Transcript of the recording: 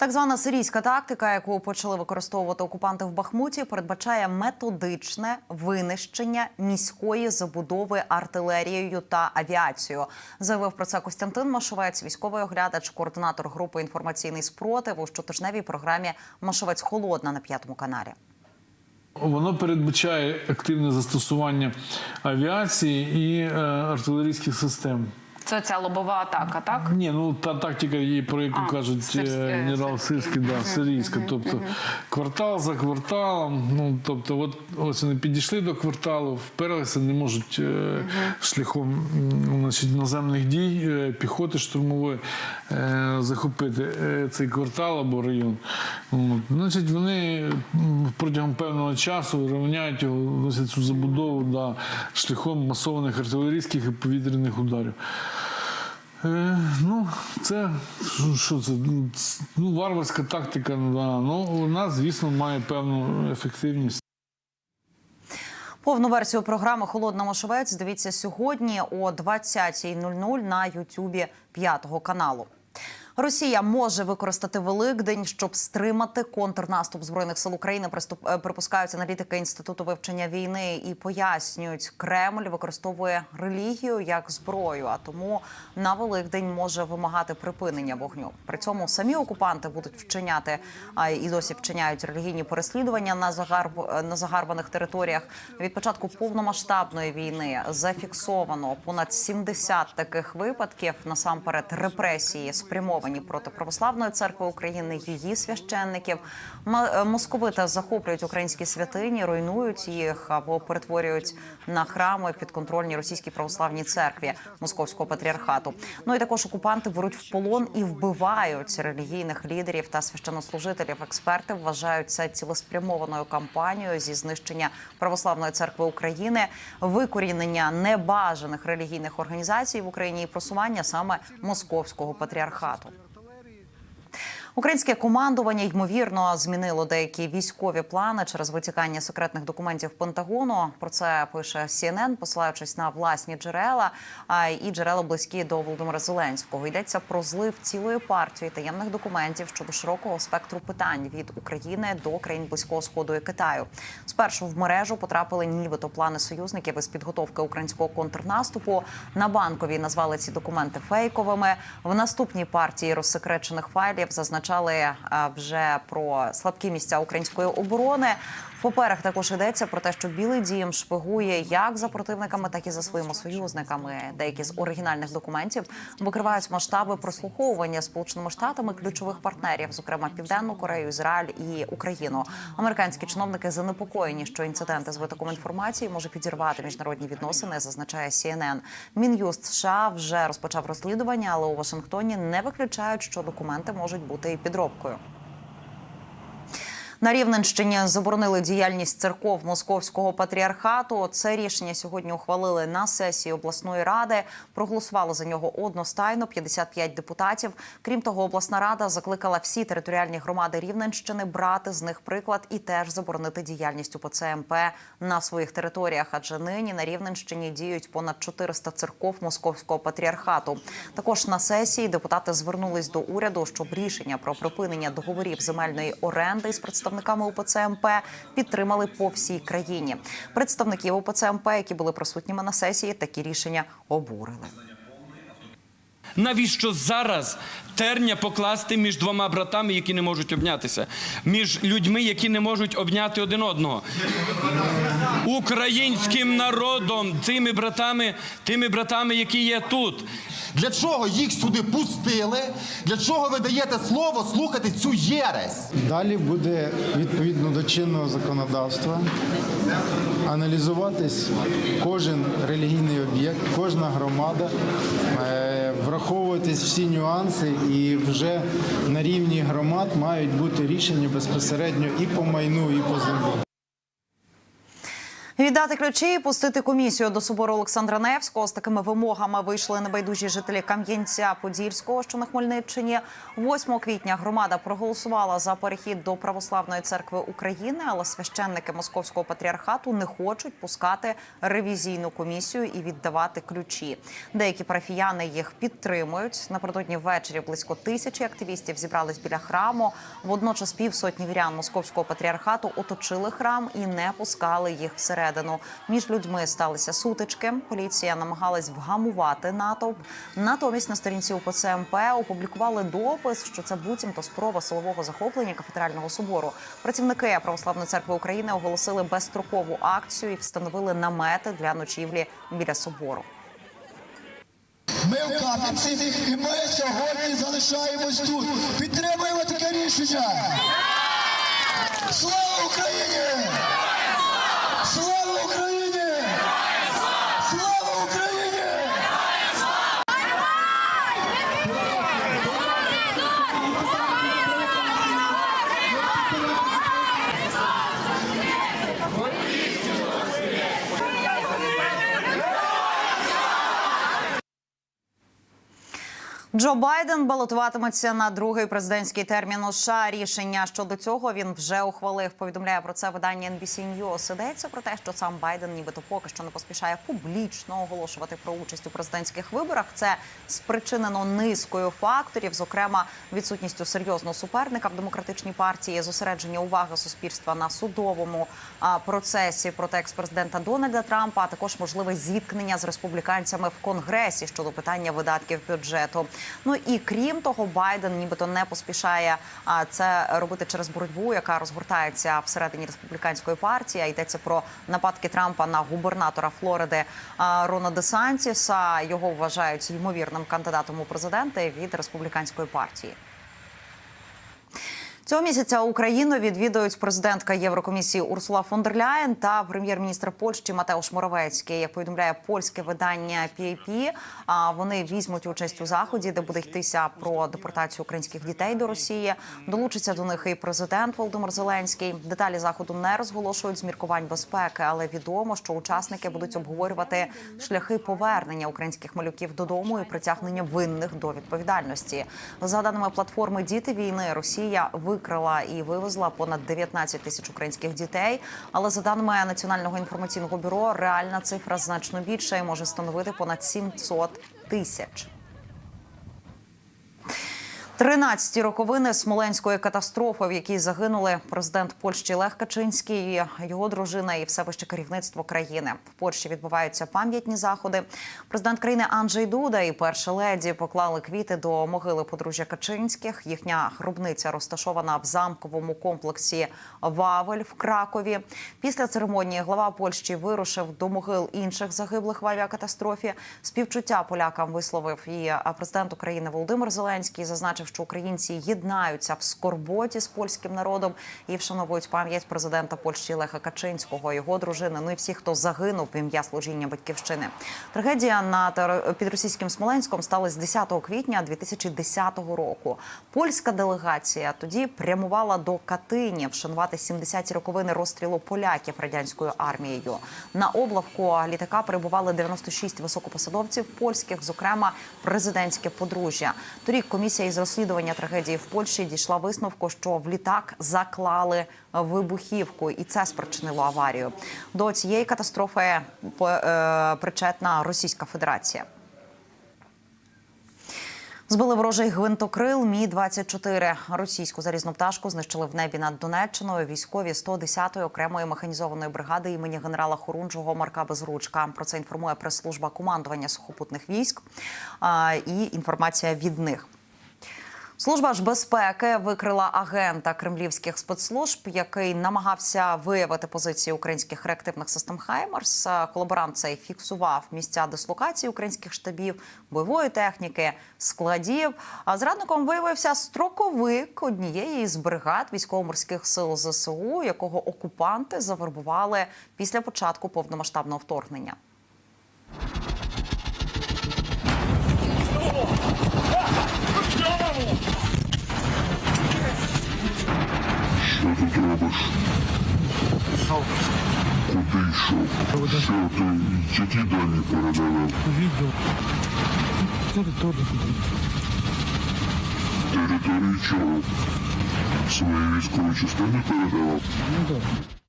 Так звана сирійська тактика, яку почали використовувати окупанти в Бахмуті, передбачає методичне винищення міської забудови артилерією та авіацією. Заявив про це Костянтин Машовець, військовий оглядач, координатор групи інформаційний спротив у щотижневій програмі Машовець Холодна на п'ятому каналі. Воно передбачає активне застосування авіації і е, артилерійських систем. Це ця лобова атака, так? Ні, ну та тактика, є, про яку А, кажуть сирська, е, генерал Сирський, да, сирійська. Тобто квартал за кварталом. Ну тобто, от ось вони підійшли до кварталу, вперлися, не можуть е, шляхом значить, наземних дій е, піхоти штурмової захопити цей квартал або район. От. Значить, вони протягом певного часу рівняють його цю забудову да, шляхом масованих артилерійських і повітряних ударів. Е, ну, це що, це? Ну, Ну, варварська тактика, ну, да. ну вона, звісно, має певну ефективність. Повну версію програми Холодна Мошовець дивіться сьогодні о 20.00 на Ютубі п'ятого каналу. Росія може використати Великдень, щоб стримати контрнаступ збройних сил України. Е, припускають аналітики інституту вивчення війни і пояснюють, Кремль використовує релігію як зброю, а тому на Великдень може вимагати припинення вогню. При цьому самі окупанти будуть вчиняти а і досі вчиняють релігійні переслідування на загарб на загарбаних територіях. Від початку повномасштабної війни зафіксовано понад 70 таких випадків. Насамперед репресії спрямовані проти православної церкви України, її священників. Е, Московити захоплюють українські святині, руйнують їх або перетворюють на храми підконтрольні російській православній церкві Московського патріархату. Ну і також окупанти беруть в полон і вбивають релігійних лідерів та священнослужителів. Експерти вважають це цілеспрямованою кампанією зі знищення православної церкви України, викорінення небажаних релігійних організацій в Україні і просування саме московського патріархату. Українське командування ймовірно змінило деякі військові плани через витікання секретних документів Пентагону. Про це пише CNN, посилаючись на власні джерела і джерела близькі до Володимира Зеленського. Йдеться про злив цілої партії таємних документів щодо широкого спектру питань від України до країн близького сходу і Китаю. Спершу в мережу потрапили нібито плани союзників із підготовки українського контрнаступу. На банковій назвали ці документи фейковими. В наступній партії розсекречених файлів зазначали е, вже про слабкі місця української оборони. В паперах також йдеться про те, що Білий Дім шпигує як за противниками, так і за своїми союзниками. Деякі з оригінальних документів викривають масштаби прослуховування сполученими штатами ключових партнерів, зокрема Південну Корею, Ізраїль і Україну. Американські чиновники занепокоєні, що інциденти з витоком інформації може підірвати міжнародні відносини, зазначає CNN. Мін'юст США вже розпочав розслідування, але у Вашингтоні не виключають, що документи можуть бути і підробкою. На Рівненщині заборонили діяльність церков московського патріархату. Це рішення сьогодні ухвалили на сесії обласної ради. Проголосували за нього одностайно 55 депутатів. Крім того, обласна рада закликала всі територіальні громади Рівненщини брати з них приклад і теж заборонити діяльність УПЦ МП на своїх територіях. Адже нині на Рівненщині діють понад 400 церков московського патріархату. Також на сесії депутати звернулись до уряду, щоб рішення про припинення договорів земельної оренди з представниками УПЦ МП підтримали по всій країні. Представників УПЦ МП, які були присутніми на сесії, такі рішення обурили. Навіщо зараз терня покласти між двома братами, які не можуть обнятися, між людьми, які не можуть обняти один одного? Українським народом, тими братами, тими братами, які є тут. Для чого їх сюди пустили? Для чого ви даєте слово слухати цю єресь? Далі буде відповідно до чинного законодавства аналізуватись кожен релігійний об'єкт, кожна громада, е, враховуватись всі нюанси, і вже на рівні громад мають бути рішення безпосередньо і по майну, і по землі. Віддати ключі і пустити комісію до собору Олександра Невського з такими вимогами вийшли небайдужі жителі Кам'янця Подільського, що на Хмельниччині. 8 квітня громада проголосувала за перехід до православної церкви України, але священники московського патріархату не хочуть пускати ревізійну комісію і віддавати ключі. Деякі парафіяни їх підтримують. Напередодні ввечері близько тисячі активістів зібрались біля храму. Водночас півсотні вірян московського патріархату оточили храм і не пускали їх всередину. Між людьми сталися сутички. Поліція намагалась вгамувати натовп. Натомість на сторінці УПЦ МП опублікували допис, що це буцімто спроба силового захоплення кафедрального собору. Працівники православної церкви України оголосили безстрокову акцію і встановили намети для ночівлі біля собору. Ми в Кам'янці і ми сьогодні залишаємось тут. Підтримуємо таке рішення. Слава Україні! Слава Україні! Слава Україні! Джо Байден балотуватиметься на другий президентський термін у США. Рішення щодо цього він вже ухвалив. Повідомляє про це видання NBC News. Йдеться про те, що сам Байден, нібито поки що не поспішає публічно оголошувати про участь у президентських виборах. Це спричинено низкою факторів, зокрема відсутністю серйозного суперника в демократичній партії, зосередження уваги суспільства на судовому процесі проти експрезидента Дональда Трампа, а також можливе зіткнення з республіканцями в конгресі щодо питання видатків бюджету. Ну і крім того, Байден нібито не поспішає це робити через боротьбу, яка розгортається всередині республіканської партії. А Йдеться про нападки Трампа на губернатора Флориди Рона Десантіса. Його вважають ймовірним кандидатом у президенти від республіканської партії. Цього місяця Україну відвідують президентка Єврокомісії Урсула фон дер Ляєн та прем'єр-міністр Польщі Матеуш Моровецький. Як повідомляє польське видання PAP, вони візьмуть участь у заході, де буде йтися про депортацію українських дітей до Росії. Долучиться до них і президент Володимир Зеленський. Деталі заходу не розголошують з міркувань безпеки, але відомо, що учасники будуть обговорювати шляхи повернення українських малюків додому і притягнення винних до відповідальності. За даними платформи Діти війни, Росія викрила і вивезла понад 19 тисяч українських дітей. Але за даними Національного інформаційного бюро, реальна цифра значно більша і може становити понад 700 тисяч. 13 роковини смоленської катастрофи, в якій загинули президент Польщі Лех Качинський, його дружина і все вище керівництво країни. В Польщі відбуваються пам'ятні заходи. Президент країни Анджей Дуда і перша леді поклали квіти до могили подружжя Качинських. Їхня гробниця розташована в замковому комплексі Вавель в Кракові. Після церемонії глава Польщі вирушив до могил інших загиблих в авіакатастрофі. Співчуття полякам висловив і президент України Володимир Зеленський. Зазначив, що українці єднаються в скорботі з польським народом і вшановують пам'ять президента Польщі Леха Качинського, його дружини. Ну і всіх, хто загинув в ім'я служіння батьківщини. Трагедія на під російським Смоленськом сталася 10 квітня 2010 року. Польська делегація тоді прямувала до Катині вшанувати 70-ті роковини розстрілу поляків радянською армією. На облавку літака перебували 96 високопосадовців польських, зокрема президентське подружжя. Торік комісія із розслідування трагедії в Польщі дійшла висновку, що в літак заклали вибухівку, і це спричинило аварію. До цієї катастрофи по- е, причетна Російська Федерація. Збили ворожий гвинтокрил Мі 24 Російську залізну пташку знищили в небі над Донеччиною. Військові 110-ї окремої механізованої бригади імені генерала Хорунжого Марка Безручка. Про це інформує прес-служба командування сухопутних військ і інформація від них. Служба ж безпеки викрила агента кремлівських спецслужб, який намагався виявити позиції українських реактивних систем Хаймарс. Колаборант цей фіксував місця дислокації українських штабів, бойової техніки, складів. А зрадником виявився строковик однієї із бригад військово-морських сил ЗСУ, якого окупанти завербували після початку повномасштабного вторгнення. Що тут робиш? Куди йшов? Що ти які дані передавав? Відео. Територію. Території чого? Свої військові частини передавав? Ну так.